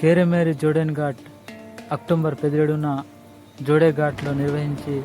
కేరెమేరి జోడెన్ ghat October పదిహేడున జోడే ఘాట్లో నిర్వహించి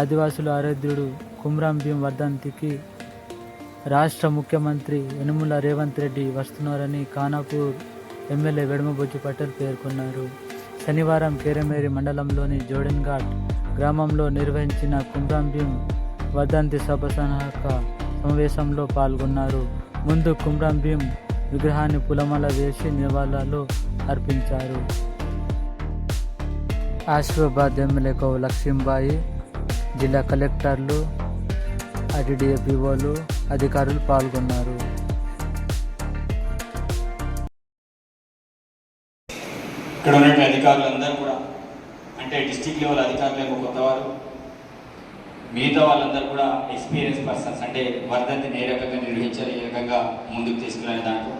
ఆదివాసుల ఆరాధ్యుడు కుమ్రాం భీం వర్ధంతికి రాష్ట్ర ముఖ్యమంత్రి యనుముల రేవంత్ రెడ్డి వస్తున్నారని ఖానాపూర్ ఎమ్మెల్యే వెడమబొజ్జు పటేల్ పేర్కొన్నారు. శనివారం కేరెమేరి మండలంలోని జోడెన్ ఘాట్ గ్రామంలో నిర్వహించిన కుమ్రాం భీం వర్ధంతి సభ సహక సమావేశంలో పాల్గొన్నారు. ముందు కుమ్రాం భీం విగ్రహాన్ని పులమల వేసి నివాళులు అర్పించారు. ఆసిఫాబాద్ ఎమ్మెల్యే కౌ లక్ష్మీబాయి జిల్లా కలెక్టర్లు ఐటీడీఏ అధికారులు పాల్గొన్నారు. ఇక్కడ ఉన్నటువంటి అధికారులందరూ కూడా అంటే డిస్టిక్ లెవెల్ అధికారులు కొత్తవారు మిగతా వాళ్ళందరూ కూడా ఎక్స్పీరియన్స్ పర్సన్స్ అంటే వర్ధంతిని ఏ రకంగా నిర్వహించాలి ఏ రకంగా ముందుకు తీసుకునే దాంట్లో.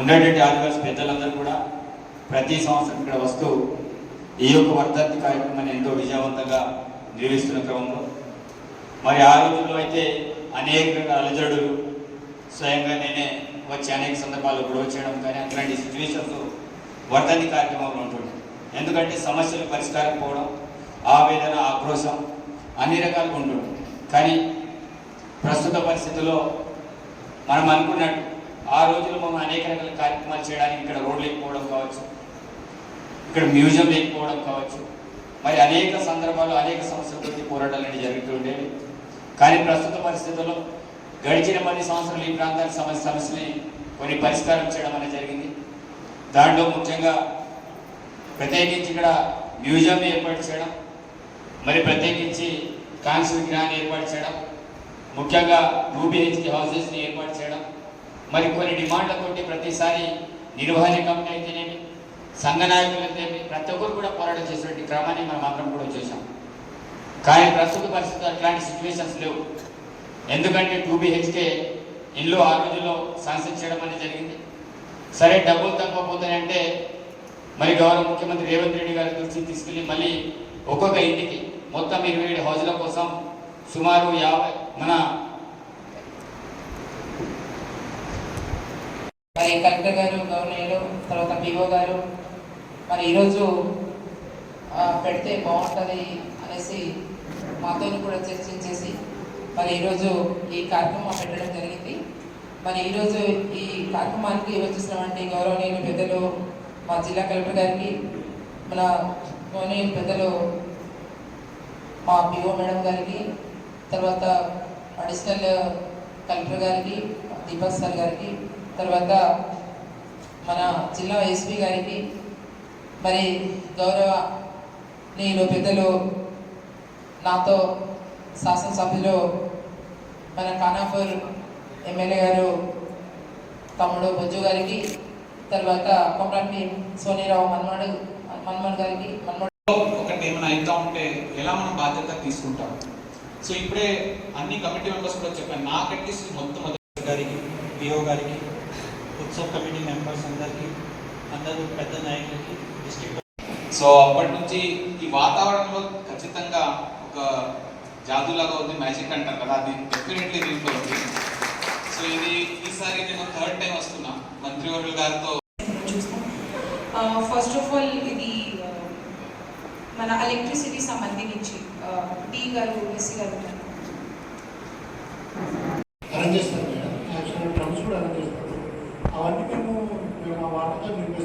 ఉండేటువంటి ఆదివాసి పెద్దలందరూ కూడా ప్రతి సంవత్సరం ఇక్కడ వస్తూ ఈ యొక్క వర్ధంతి కార్యక్రమాన్ని ఎంతో విజయవంతంగా నిర్వహిస్తున్న క్రమంలో. మరి ఆ రోజుల్లో అయితే అనేక అలజడులు స్వయంగా నేనే వచ్చి అనేక సందర్భాల్లో గొడవ చేయడం కానీ అట్లాంటి సిచ్యువేషన్స్ వర్ధంతి కార్యక్రమంలో ఉంటుండే. ఎందుకంటే సమస్యలు పరిష్కారం పోవడం ఆవేదన ఆక్రోశం అన్ని రకాలుగా ఉంటుండే కానీ ప్రస్తుత పరిస్థితుల్లో మనం అనుకున్నట్టు ఆ రోజుల్లో మనం అనేక రకాల కార్యక్రమాలు చేయడానికి ఇక్కడ రోడ్ లేకపోవడం కావచ్చు ఇక్కడ మ్యూజియం లేకపోవడం కావచ్చు మరి అనేక సందర్భాలు అనేక సమస్యలతో పోరాటాలు అనేవి జరుగుతుండేవి కానీ ప్రస్తుత పరిస్థితుల్లో గడిచిన పది సంవత్సరాలు ఈ ప్రాంతాల సమస్య సమస్యని కొన్ని పరిష్కారం చేయడం అనేది జరిగింది. దాంట్లో ముఖ్యంగా ప్రత్యేకించి ఇక్కడ మ్యూజియం ఏర్పాటు చేయడం మరి ప్రత్యేకించి కాన్సల్ గ్రాన్ని ఏర్పాటు చేయడం ముఖ్యంగా టూబిహెచ్కి హౌసెస్ని ఏర్పాటు చేయడం మరి కొన్ని డిమాండ్లతోటి ప్రతిసారి నిర్వహణ కమిటీ అయితేనేమి సంఘ నాయకులైతేనేమి ప్రతి ఒక్కరు కూడా పోరాటం చేసినటువంటి క్రమాన్ని మనం అందరం కూడా చూసాం కానీ ప్రస్తుత పరిస్థితులు అట్లాంటి సిచ్యువేషన్స్ లేవు. ఎందుకంటే టూబిహెచ్కే ఇల్లు ఆ రోజుల్లో శాంక్షన్ చేయడం అనేది జరిగింది. సరే డబ్బులు తక్కువ మరి గౌరవ ముఖ్యమంత్రి రేవంత్ రెడ్డి గారి దృష్టికి తీసుకెళ్ళి మళ్ళీ ఒక్కొక్క ఇంటికి మొత్తం ఇరవై ఏడు హౌజుల కోసం సుమారు యాభై మన మరి కలెక్టర్ గారు గవర్నర్లు తర్వాత పిఓ గారు మరి ఈరోజు పెడితే బాగుంటుంది అనేసి మాతో కూడా చర్చించేసి మరి ఈరోజు ఈ కార్యక్రమం పెట్టడం జరిగింది. మరి ఈరోజు ఈ కార్యక్రమానికి వచ్చేసినటువంటి గౌరవనీయులు పెద్దలు మా జిల్లా కలెక్టర్ గారికి మన గౌరవనీయులు పెద్దలు మా పిఓ మేడం గారికి తర్వాత అడిషనల్ కలెక్టర్ గారికి దీపక్ సార్ గారికి తర్వాత మన జిల్లా ఎస్పీ గారికి మరి గౌరవ నేను పెద్దలు నాతో శాసనసభ్యులు మన ఖానాపూర్ ఎమ్మెల్యే గారు తమ్ముడు బొజ్జు గారికి తర్వాత కొమరాటి సోనీరావు మన్మడు మన్మోహన్ గారికి మన్మోహన్ ఒకటి ఏమైనా అవుతా ఉంటే ఎలా మనం బాధ్యత తీసుకుంటాం? సో ఇప్పుడే అన్ని కమిటీ మెంబర్స్ కూడా చెప్పాను నాకు అట్లీస్ట్ మొత్తం గారికి పిఓ గారికి ఉత్సవ్ కమిటీ మెంబర్స్ అందరికీ అందరూ పెద్ద నాయకులకి డిస్ట్రిక్ట్ సో అప్పటి నుంచి ఈ వాతావరణంలో ఖచ్చితంగా ఒక జాదులాగా ఉంది మ్యాజిక్ అంటారు కదా అది డెఫినెట్లీ దీంట్లో ఉంది సో ఇది ఈసారి నేను థర్డ్ టైం వస్తున్నా. మంత్రివర్యుల గారితో చూస్తాం. ఫస్ట్ ఆఫ్ ఆల్ ఇది మన ఎలక్ట్రిసిటీ సంబంధించి డి గారు ఎస్సీ గారు అరేంజ్ మేడం. యాక్చువల్గా డ్రమ్స్ కూడా అరేంజ్ అవన్నీ మేము మేము వాటర్తో నింపేస్తాం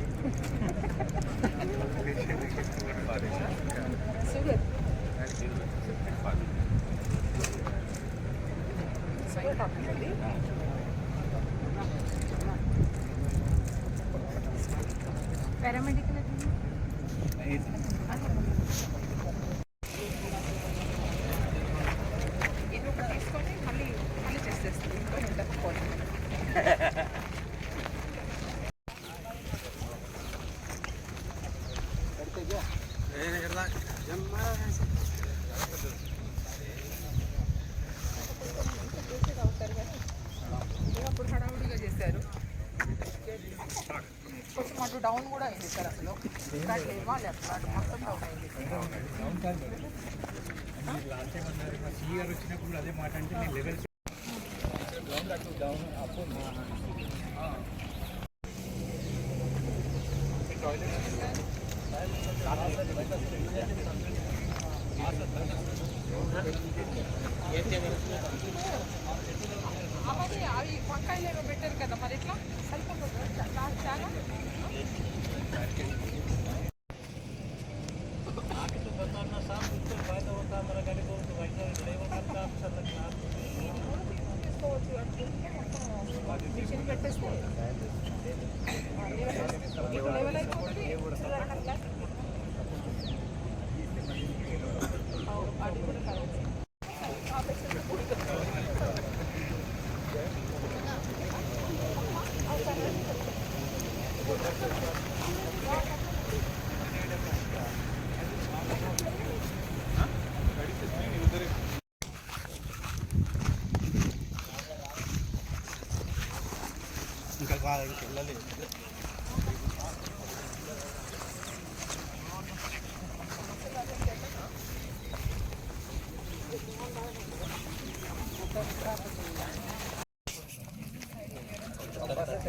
పారామెడికల్ ఇది ఒకటి తీసుకొని మళ్ళీ మళ్ళీ చేసేస్తుంది ఇంకో అటు డౌన్ కూడా అయింది సార్ అసలు ఫ్లాట్ లేవా లెఫ్ట్ ఫ్లాట్ మొత్తం డౌన్ అయింది అవన్నీ అవి వంకాయలు ఏమో పెట్టారు కదా మరి ఎట్లా సరిపోతుంది చాలా చాలా. మిషన్ పెట్టేస్తే లెవెల్ లెవెల్ అయిపోతుంది అది కూడా కరెక్ట్ ఇంకా కాదు ఇంకెళ్ళలేదు